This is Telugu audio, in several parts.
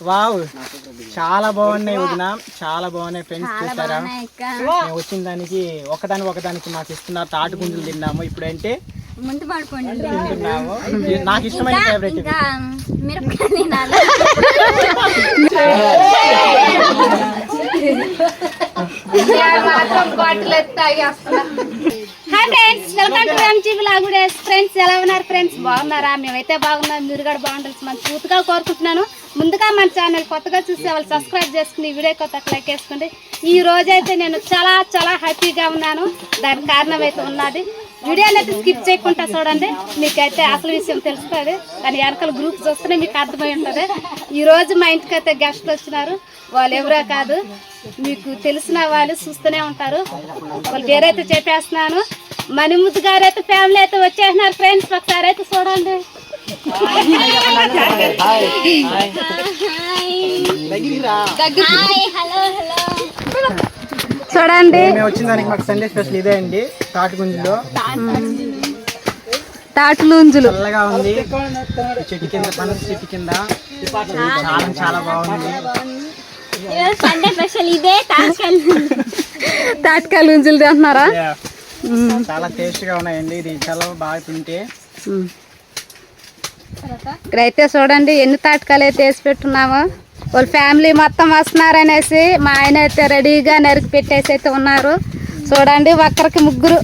వావ్ చాలా బాగున్నాయి వదిన చాలా బాగున్నాయి ఫ్రెండ్స్ చూసారా? మేము వచ్చిన దానికి ఒకదాని ఒకదానికి మాకు ఇస్తున్నారు తాటి గుంజలు తిన్నాము. ఇప్పుడంటే? నాకు ఇష్టమైన ఫేవరెట్ మిరపకాయ hi friends welcome to MG లాగుడే friends ఎలా ఉన్నారు ఫ్రెండ్స్ బాగున్నారా? మేమైతే బాగున్నాం. మీరు కూడా బాగుండాల్సి మన పూర్తిగా కోరుకుంటున్నాను. ముందుగా మన ఛానల్ కొత్తగా చూసే వాళ్ళు సబ్స్క్రైబ్ చేసుకుని వీడియో కొత్త లైక్ వేసుకోండి ఈ రోజైతే నేను చాలా చాలా హ్యాపీగా ఉన్నాను. దానికి కారణం అయితే ఉన్నది. వీడియోని అయితే స్కిప్ చేయకుండా చూడండి. మీకైతే అసలు విషయం తెలుస్తుంది. దాని వెనకాల గ్రూప్ చూస్తేనే మీకు అర్థమై ఉంటుంది. ఈ రోజు మా ఇంటికి అయితే గెస్ట్లు వచ్చినారు. వాళ్ళు ఎవరో కాదు. మీకు తెలిసిన వాళ్ళు చూస్తూనే ఉంటారు. వాళ్ళు పేరైతే చెప్పేస్తున్నాను. మణిముద్దు గారు అయితే ఫ్యామిలీ అయితే వచ్చేసినారు ఫ్రెండ్స్ ఒకసారి అయితే చూడండి. చూడండి. మేము వచ్చిన దానికి మాకు సండే స్పెషల్ ఇదే అండి తాటి గుంజలు తాటులుంజులు చల్లగా ఉంది. చెట్టు కింద పనస చెట్టు కింద. చాలా చాలా బాగుంది. సండే స్పెషల్ ఇదే తాటికాయ ఉంజులు తింటున్నారా. చాలా టేస్ట్గా ఉన్నాయండి. ఇది చాలా బాగా తింటే. ఇక్కడైతే చూడండి ఎన్ని తాటికాయలు అయితే వేసి పెట్టున్నాము వాళ్ళ ఫ్యామిలీ మొత్తం వస్తున్నారనేసి మా ఆయన అయితే రెడీగా నరికి పెట్టేసి అయితే ఉన్నారు. చూడండి ఒక్కరికి ముగ్గురు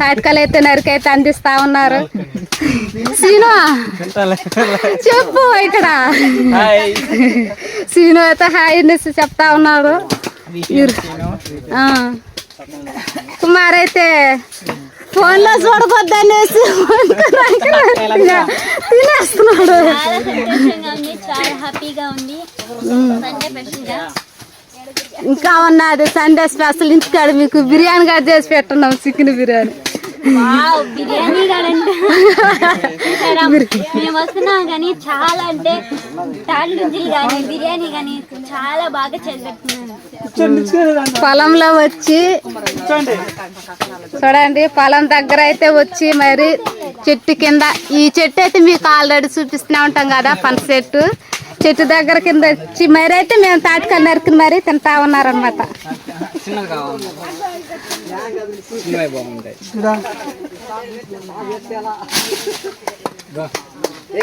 తాటికాయలు అయితే నరికి అయితే అందిస్తా ఉన్నారు. సీను చెప్పు ఇక్కడ. హాయ్. సీను అయితే హాయ్ అనేసి చెప్తా ఉన్నాడు. ఆ. కుమార్ అయితే ఫోన్లో చూడకొద్దనేసి తినేస్తున్నాడు. చాలా హ్యాపీగా ఉంది. ఇంకా ఉన్నది సండే స్పెషల్ ఇంటికాడ మీకు బిర్యానీ కూడా చేసి పెట్టున్నాం చికెన్ బిర్యానీ. బిర్యానీ మేము వస్తున్నాం కానీ చాలా అంటే కానీ బిర్యానీ కానీ చాలా బాగా పొలంలో వచ్చి చూడండి పొలం దగ్గర అయితే వచ్చి మరి చెట్టు కింద ఈ చెట్టు అయితే మీకు ఆల్రెడీ చూపిస్తూనే ఉంటాం కదా పనస చెట్టు. చెట్టు దగ్గర కింద వచ్చి మరి అయితే మేము తాటికాయలు నరికి మరి తింటా ఉన్నారనమాట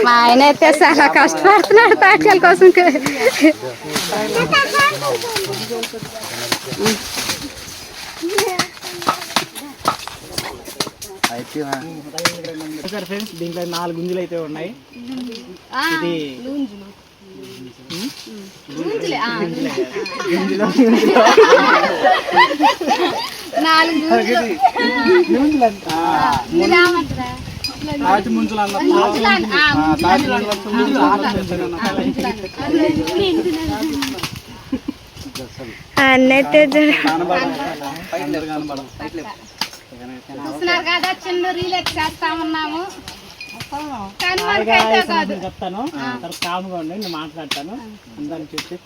మా ఆయన అయితే చాలా కష్టపడుతున్నాడు తాటికాయల కోసం. సరే ఫ్రెండ్స్ దీంట్లో నాలుగు గుంజలు అయితే ఉన్నాయి. ఇది గుంజలే. గుంజలు, గుంజలు. నాలుగు గుంజలు అంట. తాటి అన్నైతే. చూస్తున్నారు కదా చిన్న రీల్ చేస్తా ఉన్నాము. చెప్తాను. తర్వాత కామ్గా ఉండి నేను మాట్లాడతాను. అందరిని చెప్పి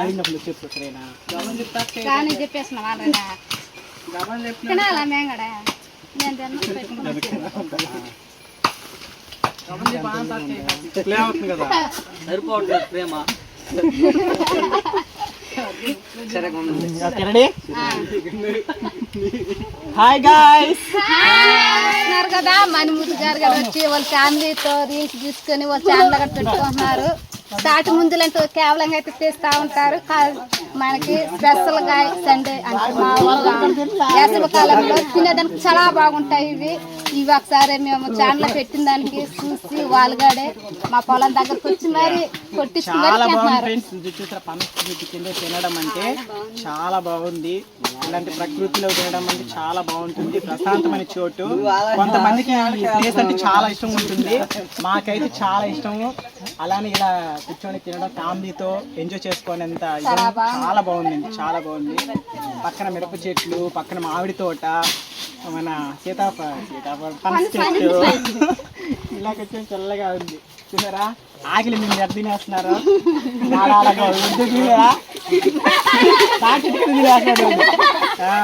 అడిగినప్పుడు చెప్పు సరేనా? కానీ తినండి. కదా హాయ్ గాయస్ కదా మణిముద్దు గారు గారు వచ్చి వాళ్ళ ఫ్యామిలీతో రీల్స్ తీసుకొని వాళ్ళ ఛానల్ కూడా పెట్టుకుంటున్నారు తాటి ముందులు అంటే కేవలం అయితే తీస్తా ఉంటారు. మనకి స్పెషల్గా సండే అంటే మామూలుగా వేసవి కాలంలో తినేదానికి చాలా బాగుంటాయి ఇవి. ఇవి ఒకసారి మేము ఛానల్ పెట్టిన దానికి చూసి వాళ్ళగాడే మా పొలం దగ్గరకు వచ్చి మరి కొట్టించుకుని మరి చాలా బాగుంది తింటున్నారు. ఫ్రెండ్స్. ఇది చూసారా? పనస చెట్టు కింద తినడం అంటే చాలా బాగుంది. ఇలాంటి ప్రకృతిలో తినడం అంటే చాలా బాగుంటుంది. ప్రశాంతమైన చోటు. కొంతమందికి ఈ ప్లేస్ అంటే చాలా ఇష్టం ఉంటుంది. మాకైతే చాలా ఇష్టము. అలానే ఇలా కూర్చొని తినడం ఫ్యామిలీతో ఎంజాయ్ చేసుకునేంత చాలా బాగుందండి చాలా బాగుంది. పక్కన మిరప చెట్లు పక్కన మామిడి తోట మన సీతాఫ సీతాఫల పనస చెట్టు. ఇలా కొంచెం చల్లగా ఉంది. చూసారా? ఆకలి మీరు ఎక్కడ తినేస్తున్నారు నాలాగా వద్దు చూసారా? తాకి తినేస్తున్నాడు ఆ.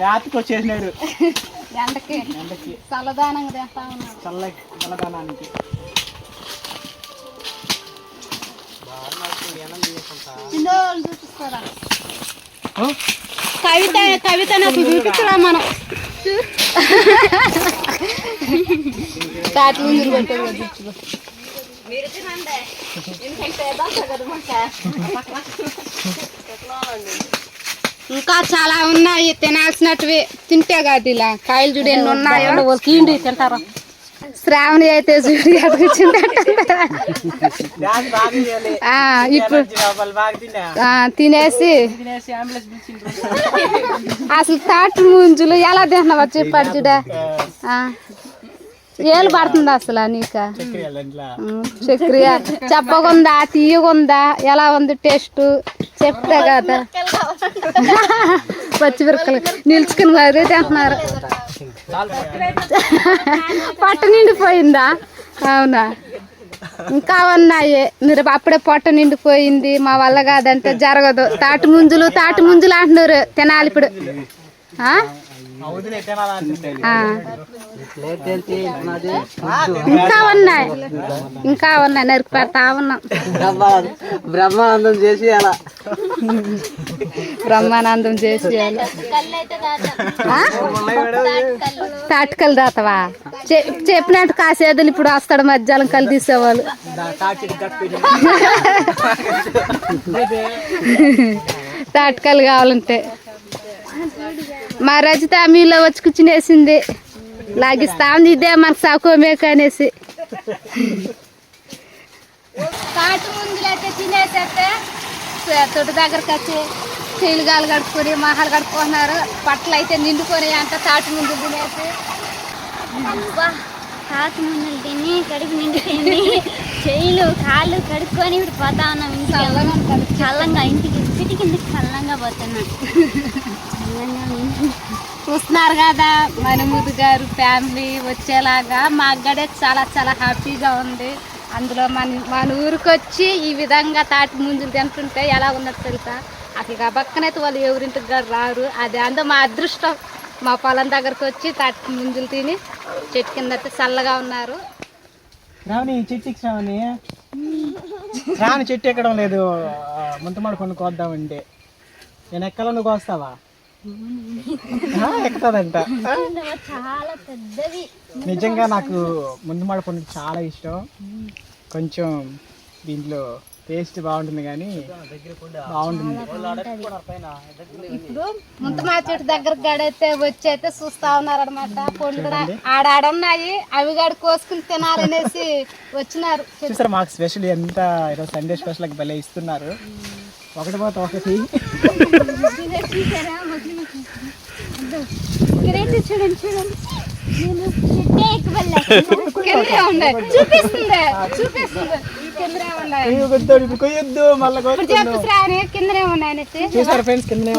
లేతకు వచ్చేసినాడు. ఎండకి ఎండకి. చల్లదానంగా తింటా ఉన్నాడు. చల్ల చల్లదనానికి కవిత కవిత నాకు చూపించరా మనం? ఇంకా చాలా ఉన్నాయి తినాల్సినట్టువే తింటే కాదు ఇలా. కాయలు చూడండి ఉన్నాయో. తింటారా? శ్రావణి అయితే చూడు ఇప్పుడు తినేసి. అసలు తాటి ముంజులు ఎలా తింటున్నావా చెప్పాడు చూడ ఆ, ఏలు పడుతుంది అసలు నీక. చక్రియ చెప్పగుందా తీయగుందా ఎలా ఉంది టేస్ట్? చెప్తే కదా. పచ్చిమిరపకాయలు నిలుచుకుని అదే తింటున్నారు. పొట్ట నిండిపోయిందా? అవునా? ఇంకా ఉన్నాయి మీరు అప్పుడే పొట్ట నిండిపోయింది మా వల్ల కాదంటే జరగదు. తాటి ముంజులు తాటి ముంజులు అంటున్నారు. తినాలి ఇప్పుడు. ఇంకా ఉన్నాయి. ఇంకా ఉన్నాయి నరికి పెడతా ఉన్నాం. బ్రహ్మానందం చేసి అలా. బ్రహ్మానందం చేసి ఆ? తాటికలు దాతవా? చెప్పినట్టు కాసేదులు ఇప్పుడు వస్తాడు మధ్యాహ్నం కలు తీసేవాళ్ళు. తాటికలు కావాలంటే. మా రజిత మీలో వచ్చి కూర్చునేసింది. లాగిస్తా ఉంది ఇదే మనకు సాకోమే అనేసి. తాటి ముందులు అయితే తినేసేస్తే తొట్టి దగ్గరకు వచ్చి చీలుగాలు కడుపుకొని కడుక్కొని మహాలు కడుక్కుంటున్నారు. బట్టలు అయితే నిండుకొని అంట తాటి ముందు తినేసి. తాత ముందులు తిని కడుపు నిండిపోయింది. చెయ్యిలు కాళ్ళు కడుక్కొని ఇప్పుడు పోతా ఉన్నాం ఇంటికి. చల్లంగా ఇంటికి ఇంటికి ఇంటికి చల్లంగా పోతున్నాం. చూస్తున్నారు కదా మనుముదు గారు ఫ్యామిలీ వచ్చేలాగా మా అగ్గడే చాలా చాలా హ్యాపీగా ఉంది. అందులో మన మన ఊరికి వచ్చి ఈ విధంగా తాటి ముంజులు తింటుంటే ఎలా ఉన్నది తెలుసా? అసలు గబక్కనైతే వాళ్ళు ఎవరింటికి కూడా రారు. అది అందు మా అదృష్టం. మా పొలం దగ్గరకు వచ్చి తాటి ముంజులు తిని చెట్టు కింద చల్లగా ఉన్నారు. శ్రావణి చెట్టుకి శ్రావణి శ్రావణి చెట్టు ఎక్కడం లేదు. ముంతమాడు పండు కోద్దామంటే. నేను ఎక్కల నువ్వు కోస్తావా? ఎక్కుతుందంట ఎక్కుతాదంట. చాలా పెద్దవి నిజంగా నాకు ముందుమాడ పండు చాలా ఇష్టం. కొంచెం దీంట్లో టేస్ట్ బాగుంటుంది కానీ బాగుంటుంది ఇప్పుడు ముంతమా చెట్టు దగ్గరకు గడైతే వచ్చి అయితే చూస్తా ఉన్నారు అనమాట పండు కూడా ఆడాడ ఉన్నాయి అవి గడ కోసుకుని తినాలనేసి వచ్చినారు చూసారు మాకు స్పెషల్ ఎంత ఈరోజు సండే స్పెషల్ భలే ఇస్తున్నారు ఒకటి పోతే ఒకటి చూడండి చూడండి ఉన్నాయి చూసారు ఫ్రెండ్స్ కిందనే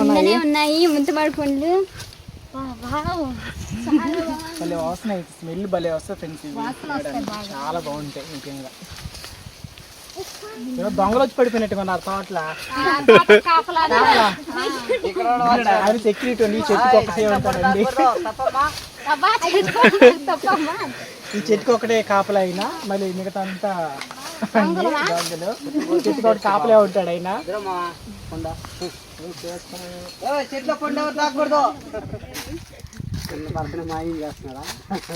భలే వాసన స్మెల్ భలే వస్తుంది ఫ్రెండ్స్ ఇవి చాలా బాగుంటాయి ముఖ్యంగా. దొంగలు వచ్చి పడిపోయినట్టు మన తోటల. ఆయన సెక్యూరిటీ చెట్టుకి ఒకటే ఉంటాడండి ఈ చెట్టుకి ఒకటే కాపలా అయినా మళ్ళీ మిగతా అంతా దొంగలు. చెట్టుకి ఒకటి కాపలే ఉంటాడు ఆయన.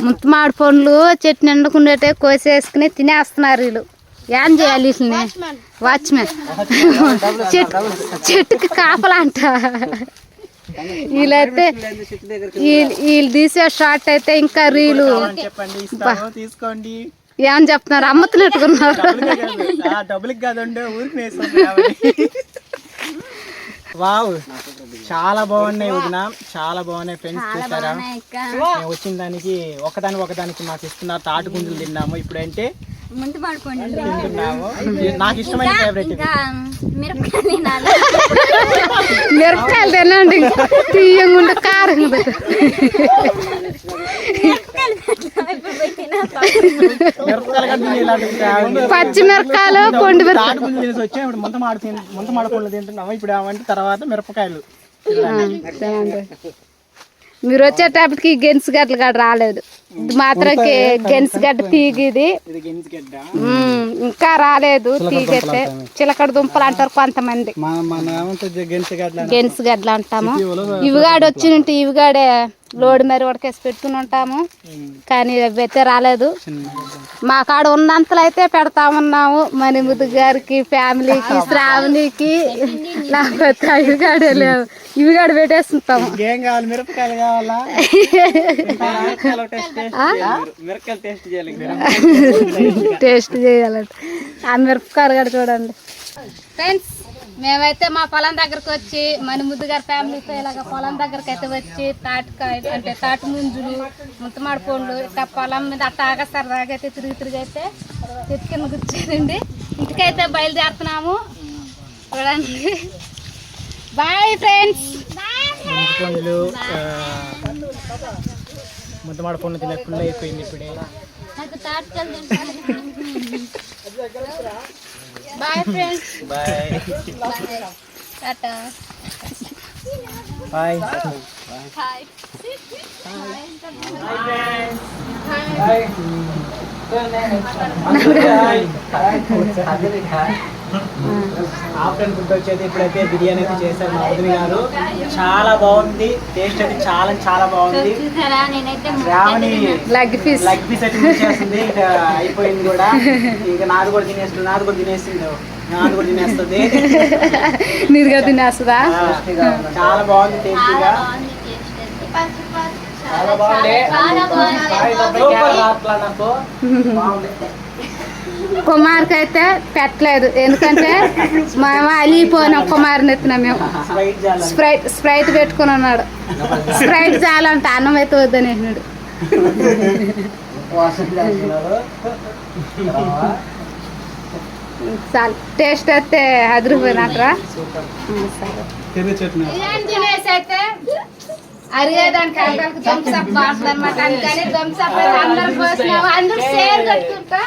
ముత్తమాడి పండ్లు చెట్టు నిండుకుండేటే కోసేసుకుని తినేస్తున్నారు వీళ్ళు. ఏం చేయాలి వీటిని వాచ్మెన్ చెట్టు చెట్టుకి కాపలా అంట. వీళ్ళైతే వీళ్ళు వీళ్ళు తీసే షార్ట్ అయితే ఇంకా రీలు. తీసుకోండి. ఏం చెప్తున్నారు? అమ్మతున్నట్టుకున్నారు డబ్బులకే కాదండి ఊరికి వావ్ చాలా బాగున్నాయి వదిన చాలా బాగున్నాయి ఫ్రెండ్స్ చూసారా? వచ్చిన దానికి ఒకదాని ఒకదానికి మాకు ఇస్తున్నారు తాటి గుంజులు తిన్నాము. ఇప్పుడంటే తింటున్నాము ఇది నాకు ఇష్టమైన ఫేవరెట్ ఇంకా మిరపకాయలు తినాలి. మిరపకాయలు తినండి కారం తినేస్తాం. మిరపకాయలు కూడా తిని ఇలా తింటాము. పచ్చిమిరపకాయలు కొండి మిరప తాటి గుంజులు తినేసి వచ్చాం. ఇప్పుడు ముంత మాడ ముంత మాడ పండ్లు తింటున్నాము. ఇప్పుడు ఏమంటే తర్వాత మిరపకాయలు. మీరు వచ్చేటప్పటికి గెన్స్ గట్ల కాడ రాలేదు. ఇది మాత్రం గెన్సిగడ్డ తీగ ఇది ఇది గిన్స్ గడ్డ. ఉమ్, ఇంకా రాలేదు తీగైతే. చిలకడ దుంపలు అంటారు కొంతమంది. గిన్స్ గడ్డ గెన్స్ గడ్డలు అంటాము. ఇవిగాడు వచ్చి ఉంటే ఇవిగాడే లోడ్ మరి ఉడకేసి పెట్టుకుని ఉంటాము. కానీ అవి అయితే రాలేదు మా కాడ ఉన్నంతలో అయితే పెడతా ఉన్నాము మణిముద్దు గారికి ఫ్యామిలీకి శ్రావణికి. లేకపోతే ఇవిగాడే లేవు. ఇవిగాడు పెట్టేస్తుంటాము. ఏం కావాలి? మిరపకాయలు కావాలా? మిరపకాయలు టేస్ట్ చేయాలి టేస్ట్ చేయాలంటే. ఆ మిరపకాయలు కూడా చూడండి. ఫ్రెండ్స్ మేమైతే మా పొలం దగ్గరకు వచ్చి మన ముద్దు గారి ఫ్యామిలీతో ఇలాగ పొలం దగ్గరకు అయితే వచ్చి తాటికాయ అంటే తాటి ముంజులు ముంతమాడి పండ్లు ఇట్లా పొలం మీద అట్టాగా సరదాగా అయితే తిరిగి తిరిగి అయితే చెట్టు కింద కూర్చోనండి ఇంటికైతే బయలుదేరుతున్నాము. చూడండి. Bye friends. పండ్లు ముద్దమాడ పండ్లు తినకుండా అయిపోయింది ఇప్పుడే. Bye friends. Bye. Tata. Bye. Hi. Afternoon food వచ్చేది ఇప్పుడైతే బిర్యానీ అయితే చేశారు మా గారు. చాలా బాగుంది. టేస్ట్ అయితే చాలా చాలా బాగుంది. లెగ్ పీస్ లెగ్ పీస్ అయితే చేస్తుంది ఇంకా అయిపోయింది కూడా. ఇంకా నాది కూడా తినేస్తుంది నాది కూడా తినేస్తుంది. నాది కూడా తినేస్తుంది? నీరుగా తినేస్తుందా చాలా బాగుంది టేస్టీగా. చాలా బాగుంది చాలా బాగుంది. సూపర్ నాకు బాగుంది. కుమార్కి అయితే పెట్టలేదు. ఎందుకంటే మేము అలిగిపోయినాం కుమార్ని ఎత్తినాం మేము. స్ప్రైట్ స్ప్రైట్ పెట్టుకుని ఉన్నాడు. స్ప్రైట్ చాలంటే అన్నం అయితే వద్దని అన్నాడు చాలా. చాలు టేస్ట్ అయితే అదిరిపోయినట్రా. సరే అయితే అరిగేదానికి అందరికి థమ్స్అప్ బాటిల్ అనమాట అందుకని థమ్స్అప్ అయితే అందరు పోసినాము అందరూ షేర్ కట్టుకుంటా.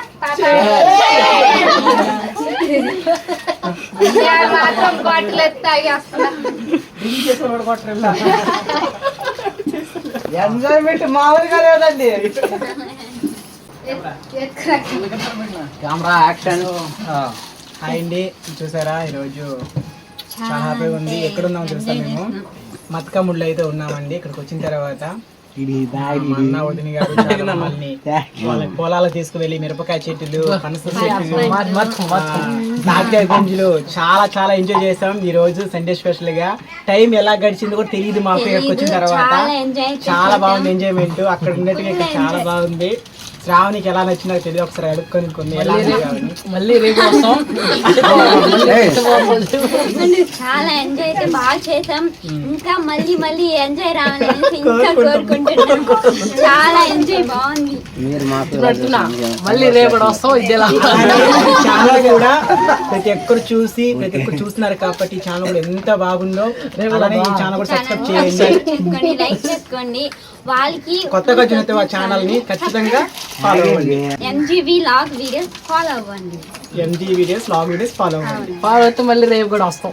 నేను మాత్రం బాటిల్ ఎత్తి తాగేస్తున్నా. ఎంజాయ్మెంట్ మామూలుగా లేదండి. కెమెరా యాక్షన్ హాయ్ అండి. చూసారా? ఈరోజు చాలా హ్యాపీగా ఉంది. ఎక్కడ ఉన్నామో తెలుసా మేము? మత్కముళ్ళు అయితే ఉన్నామండి. ఇక్కడికి వచ్చిన తర్వాత మా అన్న వదిన గారు చాలా మమ్మల్ని వాళ్ళ పొలాలు తీసుకువెళ్ళి మిరపకాయ చెట్టులు పనస చెట్లు నాట్య గుంజులు చాలా చాలా ఎంజాయ్ చేసాం ఈ రోజు సండే స్పెషల్గా. టైం ఎలా గడిచిందో కూడా తెలియదు మాకు ఇక్కడికి వచ్చిన తర్వాత. చాలా ఎంజాయ్ చాలా బాగుంది ఎంజాయ్మెంట్ అక్కడ ఉన్నట్టుగా ఇక్కడ చాలా బాగుంది. శ్రావణికి ఎలా నచ్చిందో తెలియదు ఒకసారి అడుక్కొని కొన్ని ఎలా? మళ్ళీ రేపు వస్తాం. చాలా ఎంజాయ్ అయితే బాగా చేసాం ఇంకా మళ్ళీ మళ్ళీ ఎంజాయ్ రావాలని ఇంకా కోరుకుంటున్నాం. చాలా ఎంజాయ్ బాగుంది. మళ్ళీ రేపటి వస్తాం కూడా ప్రతి ఒక్కరు చూసి ప్రతి ఒక్కరు చూస్తున్నారు కాబట్టి ఈ ఛానల్ కూడా ఎంత బాగుందో అలానే ఈ ఛానల్ కూడా సబ్స్క్రైబ్ చేయండి. లైక్ చేసుకోండి వాళ్ళకి కొత్తగా చూస్తే ఆ ఛానల్ని ఖచ్చితంగా ఫాలో అవ్వండి. ఎంజీవి లాగ్ వీడియోస్ ఫాలో అవ్వండి. MG videos log videos follow అవ్వండి. పాడైతే మళ్ళీ రేపు కూడా వస్తాం.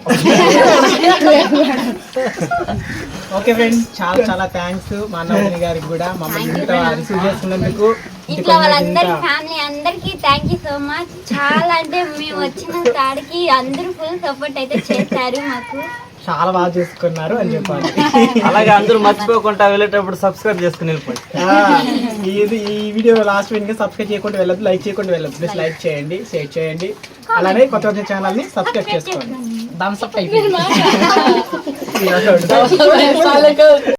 ఓకే ఫ్రెండ్స్ చాలా చాలా థ్యాంక్స్ మా అన్నవదిని గారికి కూడా. మమ్మల్ని ఇంత రిసీవ్ చేసుకున్నందుకు ఇంటికి ఇంట్లో వాళ్ళందరి ఫ్యామిలీ అందరికి థ్యాంక్ యూ సో మచ్ చాలా అంటే మేము వచ్చిన కాడికి అందరూ ఫుల్ సపోర్ట్ అయితే చేశారు మాకు. చాలా బాగా చేసుకున్నారు అని చెప్పాలి. అలాగే అందరూ మర్చిపోకుండా వెళ్ళేటప్పుడు సబ్స్క్రైబ్ చేసుకుని వెళ్ళిపోయి ఇది ఈ వీడియో లాస్ట్ వీడియో సబ్స్క్రైబ్ చేయకుండా వెళ్ళదు లైక్ చేయకుండా వెళ్ళదు ప్లీజ్ లైక్ చేయండి షేర్ చేయండి. అలానే కొత్త కొత్త ఛానల్ని సబ్స్క్రైబ్ చేసుకోండి. థమ్స్ అప్ అయిపోయింది.